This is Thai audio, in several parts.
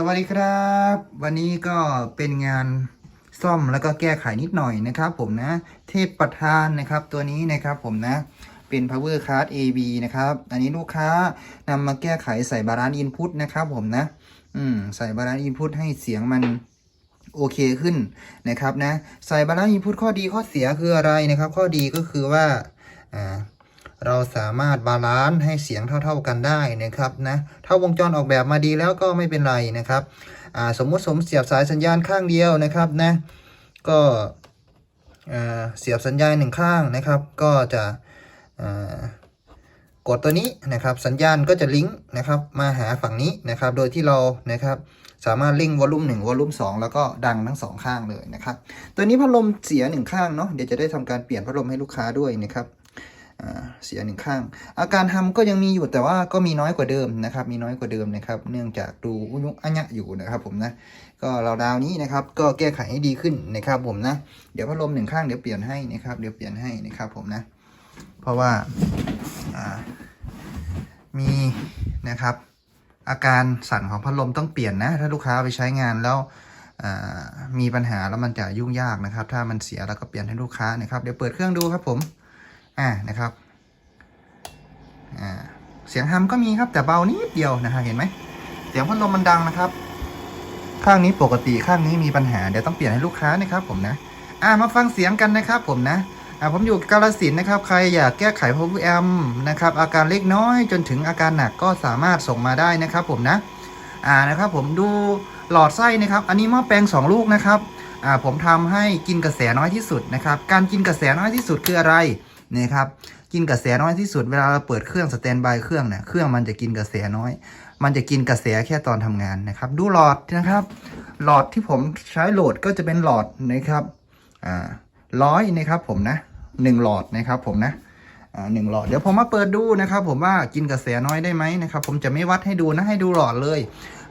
สวัสดีครับ วันนี้ก็เป็นงานซ่อมแล้วก็แก้ไขนิดหน่อยนะครับผมนะ เทพประธานนะครับตัวนี้นะครับผมนะเป็น power card AB นะครับ อันนี้ลูกค้านำมาแก้ไขใส่บาลานซ์อินพุตนะครับผมนะ อืมใส่บาลานซ์อินพุตให้เสียงมันโอเคขึ้นนะครับนะ ใส่บาลานซ์อินพุตข้อดีข้อเสียคืออะไรนะครับ ข้อดีก็คือว่าอ่า เราสามารถบาลานซ์ให้เสียงเท่า ๆกันได้นะครับนะถ้าวงจรออกแบบมาดีแล้วก็ไม่เป็นไรนะครับสมมุติสมเสียบสายสัญญาณข้างเดียวนะครับนะก็เสียบสัญญาณหนึ่งข้างนะครับ ก็จะกดตัวนี้นะครับ สัญญาณก็จะลิงก์นะครับมาหาฝั่งนี้นะครับ โดยที่เรานะครับสามารถลิงก์วอลลุ่ม1วอลลุ่ม2แล้วก็ดังทั้งสองข้างเลยนะครับ ตัวนี้พัดลมเสียหนึ่งข้างเนาะเดี๋ยวจะได้ทำการเปลี่ยนพัดลมให้ลูกค้าด้วยนะครับ เสียหนึ่งข้าง อาการทำก็ยังมีอยู่แต่ว่าก็มีน้อยกว่าเดิมนะครับ มีน้อยกว่าเดิมนะครับ เนื่องจากดูอุยุอัญญะอยู่นะครับผมนะ ก็เราดาวนี้นะครับ ก็แก้ไขให้ดีขึ้นนะครับผมนะ เดี๋ยวพัดลมหนึ่งข้างเดี๋ยวเปลี่ยนให้นะครับ เดี๋ยวเปลี่ยนให้นะครับผมนะ เพราะว่าามีนะครับ อาการสั่นของพัดลมต้องเปลี่ยนนะ ถ้าลูกค้าไปใช้งานแล้วมีปัญหาแล้วมันจะยุ่งยากนะครับ ถ้ามันเสียแล้วก็เปลี่ยนให้ลูกค้านะครับ เดี๋ยวเปิดเครื่องดูครับผม อ่านะครับอ่าเสียงฮัมก็มีครับแต่เบานิดเดียวนะครับเห็นไหมเสียงพัดลมมันดังนะครับ ข้างนี้ปกติข้างนี้มีปัญหาเดี๋ยวต้องเปลี่ยนให้ลูกค้านะครับ ผมนะ อ่ามาฟังเสียงกันนะครับ ผมนะอ่าผมอยู่กาลสินนะครับ ใครอยากแก้ไขพ o w e r a m นะครับ อาการเล็กน้อยจนถึงอาการหนักก็สามารถส่งมาได้นะครับ ผมนะ อ่านะครับผมดูหลอดไส้นะครับ อันนี้หม้อแปลง2ลูกนะครับอ่าผมทำให้กินกระแสน้อยที่สุดนะครับ การกินกระแสน้อยที่สุดคืออะไร นะครับกินกระแสน้อยที่สุดเวลาเราเปิดเครื่องสแตนบายเครื่องเนี่ยเครื่องมันจะกินกระแสน้อย มันจะกินกระแสแค่ตอนทำงานนะครับ ดูหลอดนะครับ หลอดที่ผมใช้โหลดก็จะเป็นหลอดนะครับอ่าร้อยนะครับผมนะหนึ่งหลอดนะครับผมนะอ่าหนึ่งหลอดเดี๋ยวผมมาเปิดดูนะครับ ผมว่ากินกระแสน้อยได้ไหมนะครับ ผมจะไม่วัดให้ดูนะให้ดูหลอดเลย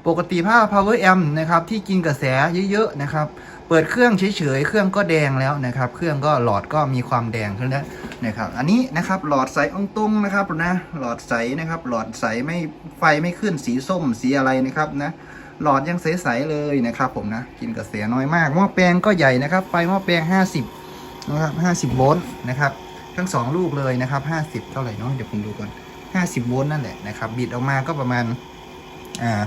ปกติผ้า power amp นะครับที่กินกระแสเยอะๆนะครับ เปิดเครื่องเฉยๆ เครื่องก็แดงแล้วนะครับ เครื่องก็หลอดก็มีความแดงขึ้นแล้วนะครับ อันนี้นะครับหลอดใสองตรงนะครับนะ หลอดใสนะครับ หลอดใสไม่ไฟไม่ขึ้นสีส้มสีอะไรนะครับนะ หลอดยังใสๆเลยนะครับผมนะ กินกระแสน้อยมาก หม้อแปลงก็ใหญ่นะครับ ไฟหม้อแปลง 50นะครับ50โวลต์นะครับ ทั้งสองลูกเลยนะครับ 50 เท่าไหร่เนาะ เดี๋ยวผมดูก่อน 50โวลต์นั่นแหละนะครับ บิดออกมาก็ประมาณ อ่า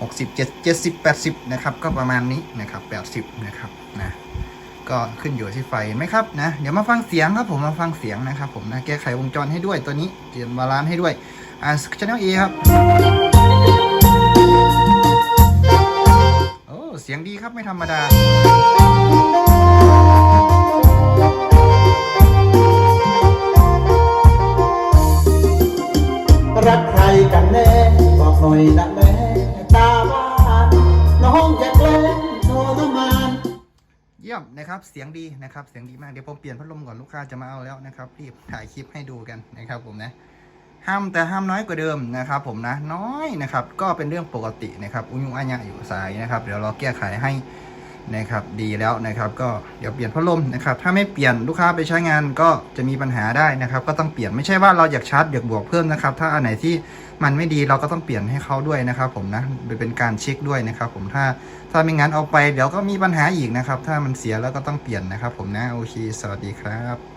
60 70 80 นะครับ ก็ประมาณนี้นะครับ 80 นะครับนะก็ขึ้นอยู่ที่ไฟไหมครับนะ เดี๋ยวมาฟังเสียงครับผมมาฟังเสียงนะครับผมนะแก้ไขวงจรให้ด้วยตัวนี้เปลี่ยนบาลานซ์ให้ด้วยอ่าช anel A ครับโอ้เสียงดีครับไม่ธรรมดารักใครกันแน่บอกหน่อยละ ยี่ยมนะครับเสียงดีนะครับเสียงดีมากเดี๋ยวผมเปลี่ยนพัดลมก่อนลูกค้าจะมาเอาแล้วนะครับรีบถ่ายคลิปให้ดูกันนะครับผมนะห้ามแต่ห้ามน้อยกว่าเดิมนะครับผมนะน้อยนะครับก็เป็นเรื่องปกตินะครับอุยุอัญญะอยู่สายนะครับ เดี๋ยวเราแก้ไขให้ นะครับดีแล้วนะครับก็เดี๋ยวเปลี่ยนพัดลมนะครับถ้าไม่เปลี่ยนลูกค้าไปใช้งานก็จะมีปัญหาได้นะครับ ก็ต้องเปลี่ยนไม่ใช่ว่าเราอยากชาร์จอยากบวกเพิ่มนะครับ ถ้าอันไหนที่มันไม่ดีเราก็ต้องเปลี่ยนให้เขาด้วยนะครับ ผมนะเป็นการเช็คด้วยนะครับ ผมถ้าถ้าไม่งั้นเอาไปเดี๋ยวก็มีปัญหาอีกนะครับ ถ้ามันเสียแล้วก็ต้องเปลี่ยนนะครับ ผมนะโอเคสวัสดีครับ